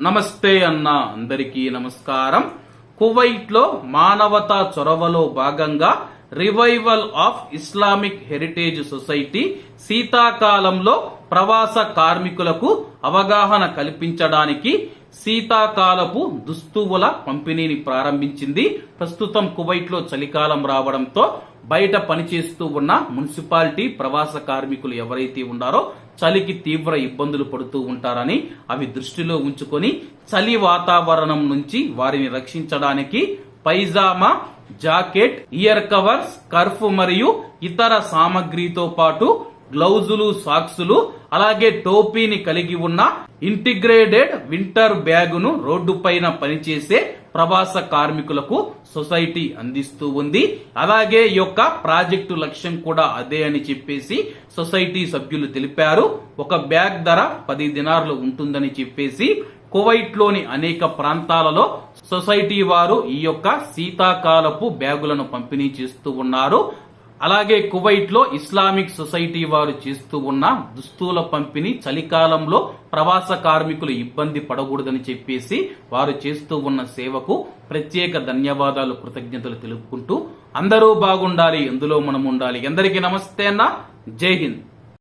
నమస్తే అన్న అందరికీ నమస్కారం. కువైట్లో మానవతా చొరవలో భాగంగా revival of Islamic heritage society శీతాకాలంలో ప్రవాస కార్మికులకు అవగాహన కల్పించడానికి శీతాకాలపు దుస్తువుల పంపిణీని ప్రారంభించింది. ప్రస్తుతం కువైట్లో చలికాలం రావడంతో బయట పనిచేస్తూ ఉన్న మున్సిపాలిటీ ప్రవాస కార్మికులు ఎవరైతే ఉన్నారో చలికి తీవ్ర ఇబ్బందులు పడుతూ ఉంటారని అవి దృష్టిలో ఉంచుకొని చలి వాతావరణం నుంచి వారిని రక్షించడానికి pyjama jacket ear covers scarf మరియు ఇతర సామగ్రితో పాటు గ్లౌజులు సాక్సులు అలాగే టోపీని కలిగి ఉన్న ఇంటిగ్రేటెడ్ వింటర్ బ్యాగును రోడ్డు పైన పనిచేసే ప్రవాస కార్మికులకు సొసైటీ అందిస్తూ ఉంది. అలాగే ఈ యొక్క ప్రాజెక్టు లక్ష్యం కూడా అదే అని చెప్పేసి సొసైటీ సభ్యులు తెలిపారు. ఒక బ్యాగ్ ధర పది దినార్లు ఉంటుందని చెప్పేసి కువైట్లోని అనేక ప్రాంతాలలో సొసైటీ వారు ఈ యొక్క శీతాకాలపు బ్యాగులను పంపిణీ చేస్తూ ఉన్నారు. అలాగే కువైట్లో ఇస్లామిక్ సొసైటీ వారు చేస్తూ ఉన్న దుస్తుల పంపిణీ చలికాలంలో ప్రవాస కార్మికులు ఇబ్బంది పడకూడదని చెప్పేసి వారు చేస్తూ ఉన్న సేవకు ప్రత్యేక ధన్యవాదాలు కృతజ్ఞతలు తెలుపుకుంటూ అందరూ బాగుండాలి ఎందులో మనం ఉండాలి. ఎందరికీ నమస్తే అన్న. జై హింద్.